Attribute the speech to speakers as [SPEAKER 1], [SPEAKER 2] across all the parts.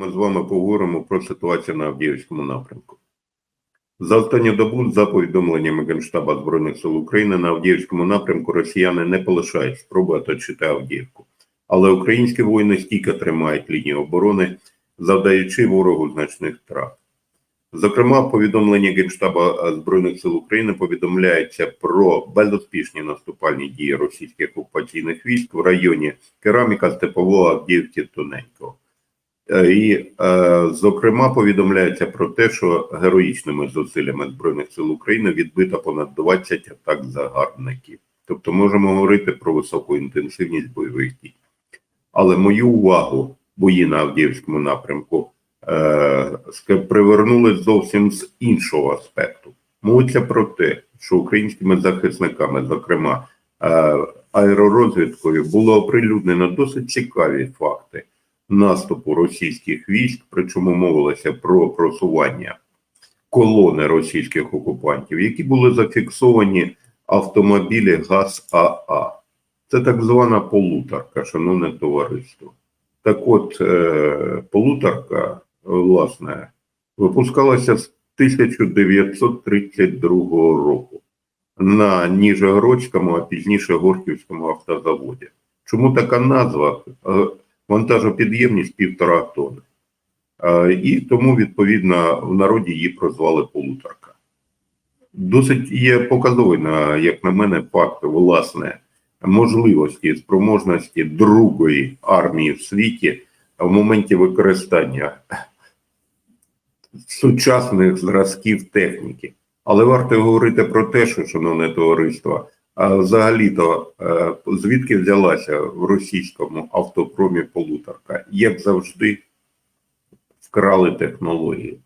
[SPEAKER 1] Ми з вами поговоримо про ситуацію на Авдіївському напрямку. За останню добу, за повідомленнями Генштаба Збройних сил України, на Авдіївському напрямку росіяни не полишають спроби оточити Авдіївку. Але українські воїни стійко тримають лінію оборони, завдаючи ворогу значних втрат. Зокрема, в повідомленні Генштаба Збройних сил України повідомляється про безуспішні наступальні дії російських окупаційних військ в районі Кераміка, Степового, Авдіївки, Тоненького. Е, І, е, зокрема, повідомляється про те, що героїчними зусиллями Збройних сил України відбито понад 20 атак загарбників. Тобто можемо говорити про високу інтенсивність бойових дій. Але мою увагу бої на Авдіївському напрямку е, привернули зовсім з іншого аспекту. Мовиться про те, що українськими захисниками, зокрема е, аеророзвідкою, було оприлюднено досить цікаві факти наступу російських військ, причому мовилося про просування колони російських окупантів, які були зафіксовані автомобілі ГАЗ-АА. Це так звана полуторка, шановне товариство. Так от, е, полуторка, власне, випускалася з 1932 року на Ніжегородському, а пізніше Горківському автозаводі. Чому така назва? Вантажопідємність півтора тонни. Е, І тому, відповідно, в народі її прозвали полуторка. Досить є показовий, як на мене, факт власне можливості спроможності другої армії в світі в моменті використання сучасних зразків техніки. Але варто говорити про те, що, шановне товариство, взагалі-то е, звідки взялася в російському автопромі полуторка? Як завжди, вкрали технології.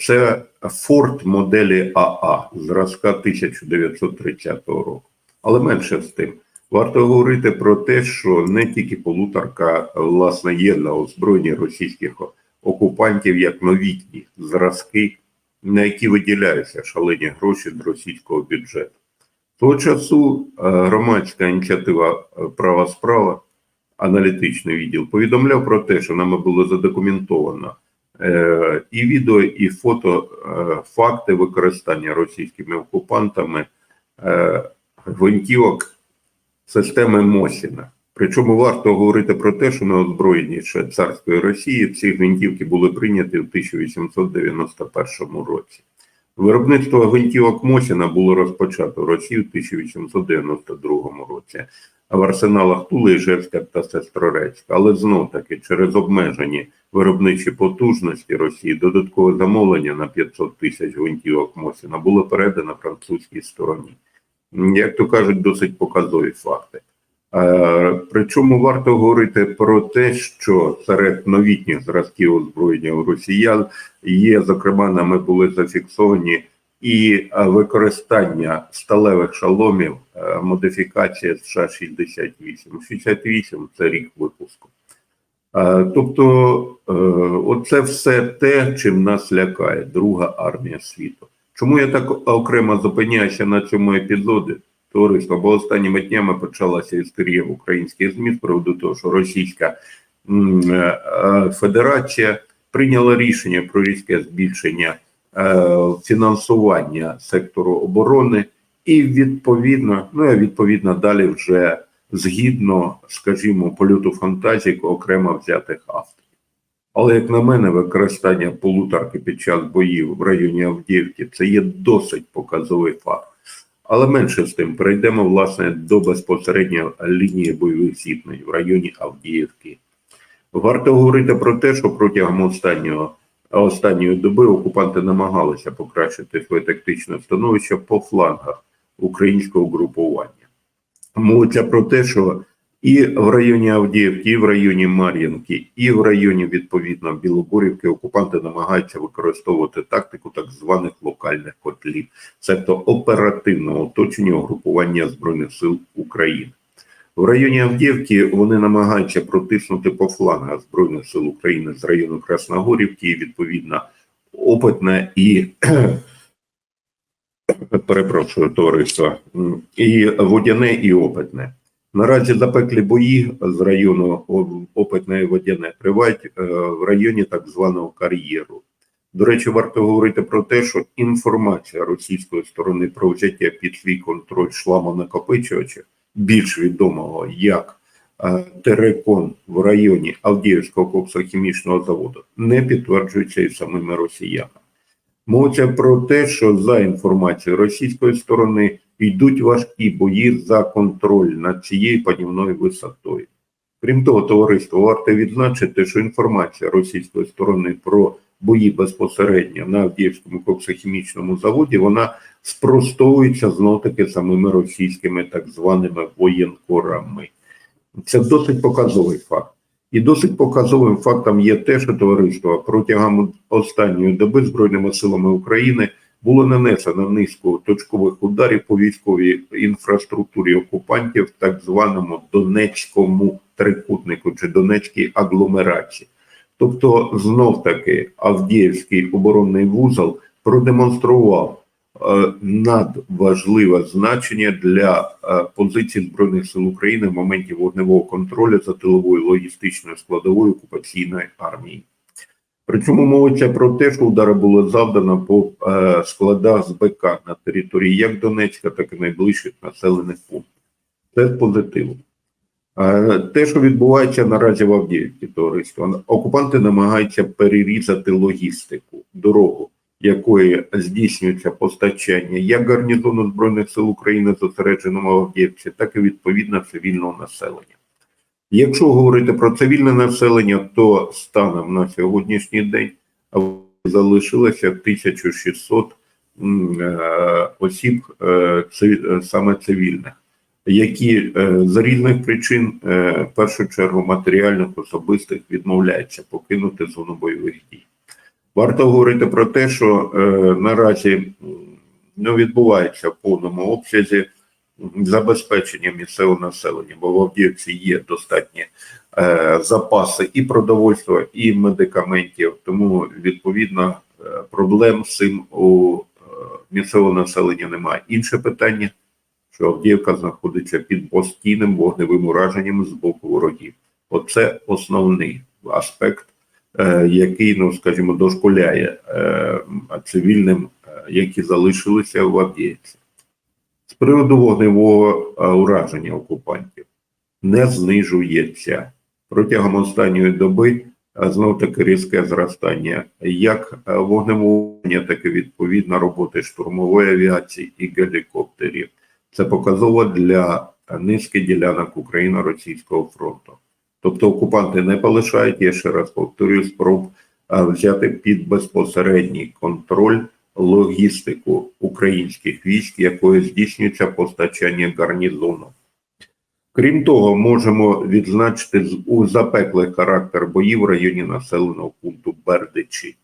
[SPEAKER 1] Це Ford моделі АА зразка 1930 року. Але менше з тим. Варто говорити про те, що не тільки полуторка власне є на озброєнні російських окупантів як новітні зразки, на які виділяються шалені гроші з російського бюджету. Того часу е, громадська ініціатива е, Права справа, аналітичний відділ, повідомляв про те, що нами було задокументовано е, і відео, і фото факти використання російськими окупантами гвинтівок системи Мосіна. Причому варто говорити про те, що на озброєнні царської Росії ці гвинтівки були прийняті в 1891 році. Виробництво гвинтівок Мосіна було розпочато в Росії в 1892 році, а в арсеналах Тули, Ижевська та Сестрорецька. Але знов таки через обмежені виробничі потужності Росії додаткове замовлення на 500 тисяч гвинтівок Мосіна було передано французькій стороні. Як то кажуть, досить показові факти. Е, Причому варто говорити про те, що серед новітніх зразків озброєння у росіян є, зокрема, нами були зафіксовані і використання сталевих шаломів, е, модифікація США 68. 68 це рік випуску. Е, Тобто, оце все те, чим нас лякає Друга армія світу. Чому я так окремо зупиняюся на цьому епізоді? Товариство, бо останніми днями почалася історія в українських ЗМІ з приводу того, що Російська е, е, Федерація прийняла рішення про різке збільшення е, фінансування сектору оборони, і відповідно, ну і відповідно далі вже згідно, скажімо, польоту фантазії окремо взятих авторів. Але як на мене, використання полуторки під час боїв в районі Авдіївки це є досить показовий факт. Але менше з тим перейдемо власне до безпосередньо лінії бойових зіткнень в районі Авдіївки. Варто говорити про те, що протягом останнього останньої доби окупанти намагалися покращити своє тактичне становище по флангах українського групування. Мовиться про те, що і в районі Авдіївки, і в районі Мар'їнки, і в районі відповідно Білогорівки окупанти намагаються використовувати тактику так званих локальних котлів, тобто оперативного оточення угрупування збройних сил України. В районі Авдіївки вони намагаються протиснути по флангах збройних сил України з району Красногорівки, і відповідно опитне і перепрошую товариство, і водяне, і опитне. Наразі запеклі бої з району О- Опитне Водяне тривають е, в районі так званого кар'єру. До речі, варто говорити про те, що інформація російської сторони про взяття під свій контроль шламонакопичувача, більш відомого як е, Терекон в районі Авдіївського коксохімічного заводу, не підтверджується і самими росіянами. Мовиться про те, що за інформацією російської сторони йдуть важкі бої за контроль над цією панівною висотою. Крім того, товариство варто відзначити, що інформація російської сторони про бої безпосередньо на Авдіївському коксохімічному заводі вона спростовується знов таки самими російськими так званими воєнкорами. Це досить показовий факт. І досить показовим фактом є те, що товариство протягом останньої доби Збройними силами України було нанесено низку точкових ударів по військовій інфраструктурі окупантів, в так званому Донецькому трикутнику чи Донецькій агломерації. Тобто, знов таки Авдіївський оборонний вузол продемонстрував е, надважливе значення для е, позицій збройних сил України в моменті вогневого контролю за тиловою логістичною складовою окупаційної армії. Причому мовиться про те, що удари було завдано по е, складах з БК на території як Донецька, так і найближчих населених пунктів. Це з позитиву. Е, те, що відбувається наразі в Авдіївці, товариство, окупанти намагаються перерізати логістику, дорогу, якої здійснюється постачання як гарнізону Збройних сил України зосередженому в Авдіївці, так і відповідно цивільного населення. Якщо говорити про цивільне населення, то станом на сьогоднішній день залишилося 1600 м, е, осіб е, е, саме цивільних, які з різних причин, в першу чергу матеріальних особистих, відмовляються покинути зону бойових дій. Варто говорити про те, що наразі не відбувається в повному обсязі забезпечення місцевого населення, бо в Авдіївці є достатні е, запаси і продовольства, і медикаментів. Тому відповідно е, проблем з цим у е, місцевого населення немає. Інше питання, що Авдіївка знаходиться під постійним вогневим ураженням з боку ворогів. Оце основний аспект, е, який, ну скажімо, дошколяє е, цивільним, які залишилися в Авдіївці. З приводу вогневого е, ураження окупантів не знижується протягом останньої доби. Знов таки різке зростання як е, вогневого, так і відповідно роботи штурмової авіації і гелікоптерів. Це показово для низки ділянок Україно-Російського фронту. Тобто окупанти не полишають, я ще раз повторюю, спроб е, взяти під безпосередній контроль логістику українських військ, якою здійснюється постачання гарнізону. Крім того, можемо відзначити запеклий характер боїв в районі населеного пункту Бердичі.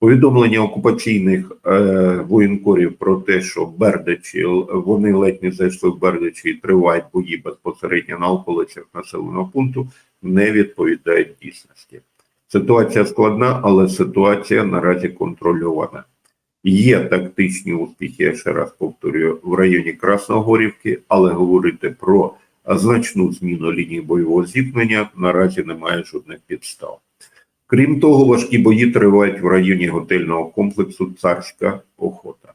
[SPEAKER 1] Повідомлення окупаційних е, воєнкорів про те, що Бердичі вони ледь не зайшли в Бердичі і тривають бої безпосередньо на околицях населеного пункту, не відповідають дійсності. Ситуація складна, але ситуація наразі контрольована. Є тактичні успіхи, я ще раз повторюю, в районі Красногорівки, але говорити про значну зміну лінії бойового зіткнення наразі немає жодних підстав. Крім того, важкі бої тривають в районі готельного комплексу Царська охота.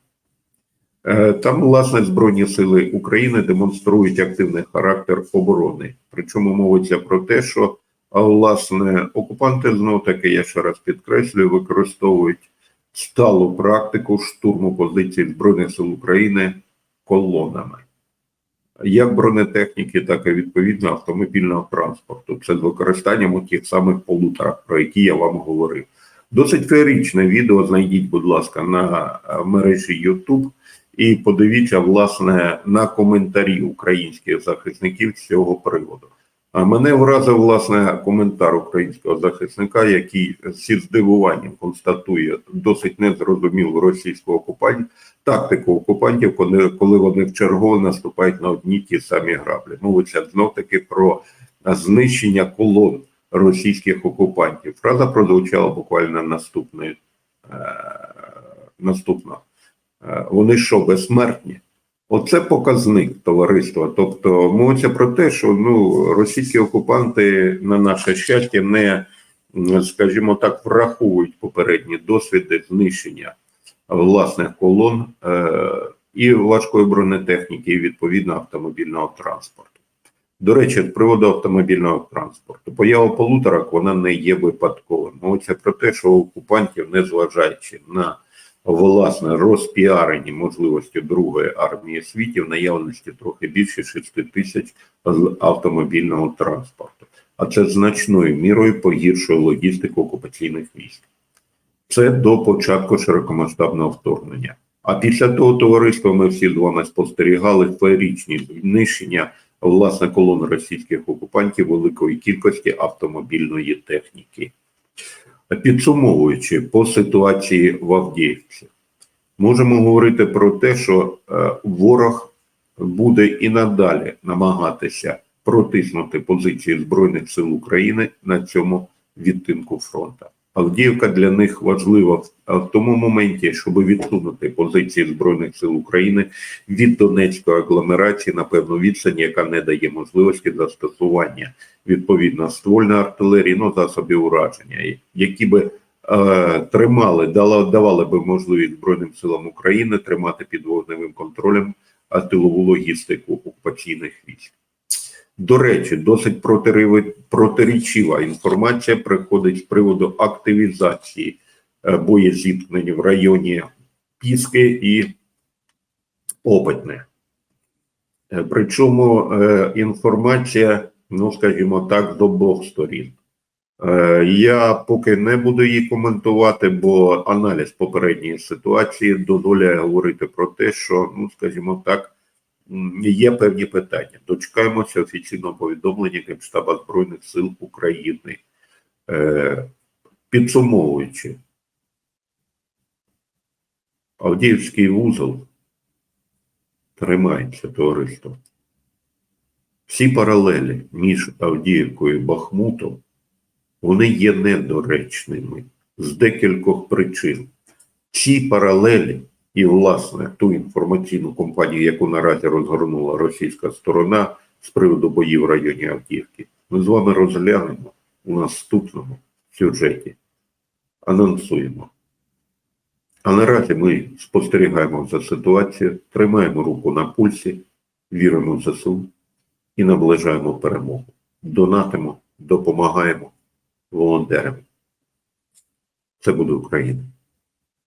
[SPEAKER 1] Е, Там, власне, Збройні сили України демонструють активний характер оборони. Причому мовиться про те, що власне окупанти знов таки, я ще раз підкреслюю, використовують сталу практику штурму позицій Збройних сил України колонами. Як бронетехніки, так і відповідно автомобільного транспорту. Це з використанням тих самих полуторах, про які я вам говорив. Досить феєричне відео знайдіть, будь ласка, на е, мережі YouTube і подивіться, власне, на коментарі українських захисників з цього приводу. А мене вразив власне коментар українського захисника, який зі здивуванням констатує досить незрозумілу російську окупантів, тактику окупантів, коли, коли вони вчергово наступають на одні ті самі граблі. Мовиться знов таки про знищення колон російських окупантів. Фраза прозвучала буквально наступної е, наступно. Е, Вони що, безсмертні? Оце показник товариства. Тобто мовиться про те, що ну, російські окупанти, на наше щастя, не, скажімо так, враховують попередні досвіди знищення власних колон е, і важкої бронетехніки, і відповідно автомобільного транспорту. До речі, з приводу автомобільного транспорту, поява полуторок вона не є випадковим. Мовиться про те, що окупантів, незважаючи на власне розпіарені можливості другої армії світів, наявності трохи більше 6 тисяч автомобільного транспорту. А це значною мірою погіршує логістику окупаційних військ. Це до початку широкомасштабного вторгнення. А після того товариства ми всі з вами спостерігали феєричні знищення власне колон російських окупантів великої кількості автомобільної техніки. Підсумовуючи по ситуації в Авдіївці, можемо говорити про те, що е, ворог буде і надалі намагатися протиснути позиції Збройних сил України на цьому відтинку фронту. Авдіївка для них важлива в- тому моменті, щоб відсунути позиції Збройних сил України від Донецької агломерації на певну відстань, яка не дає можливості застосування відповідно ствольної артилерії, ну засобів ураження, які би е, тримали, дала, давали би можливість Збройним силам України тримати під вогневим контролем тилову логістику окупаційних військ. До речі, досить протирічива інформація приходить з приводу активізації е, боєзіткнень в районі Піски і Опитне. Е, Причому е, інформація, ну скажімо так, з обох сторін. Е, Я поки не буду її коментувати, бо аналіз попередньої ситуації дозволяє говорити про те, що, ну скажімо так, є певні питання. Дочекаємося офіційного повідомлення Генштаба Збройних сил України. Е, Підсумовуючи, Авдіївський вузол тримається товариство. Всі паралелі між Авдіївкою і Бахмутом вони є недоречними з декількох причин. Ці паралелі і, власне, ту інформаційну кампанію, яку наразі розгорнула російська сторона з приводу боїв в районі Авдіївки, ми з вами розглянемо у наступному сюжеті. Анонсуємо. А наразі ми спостерігаємо за ситуацією, тримаємо руку на пульсі, віримо в ЗСУ і наближаємо перемогу. Донатимо, допомагаємо волонтерам. Це буде Україна.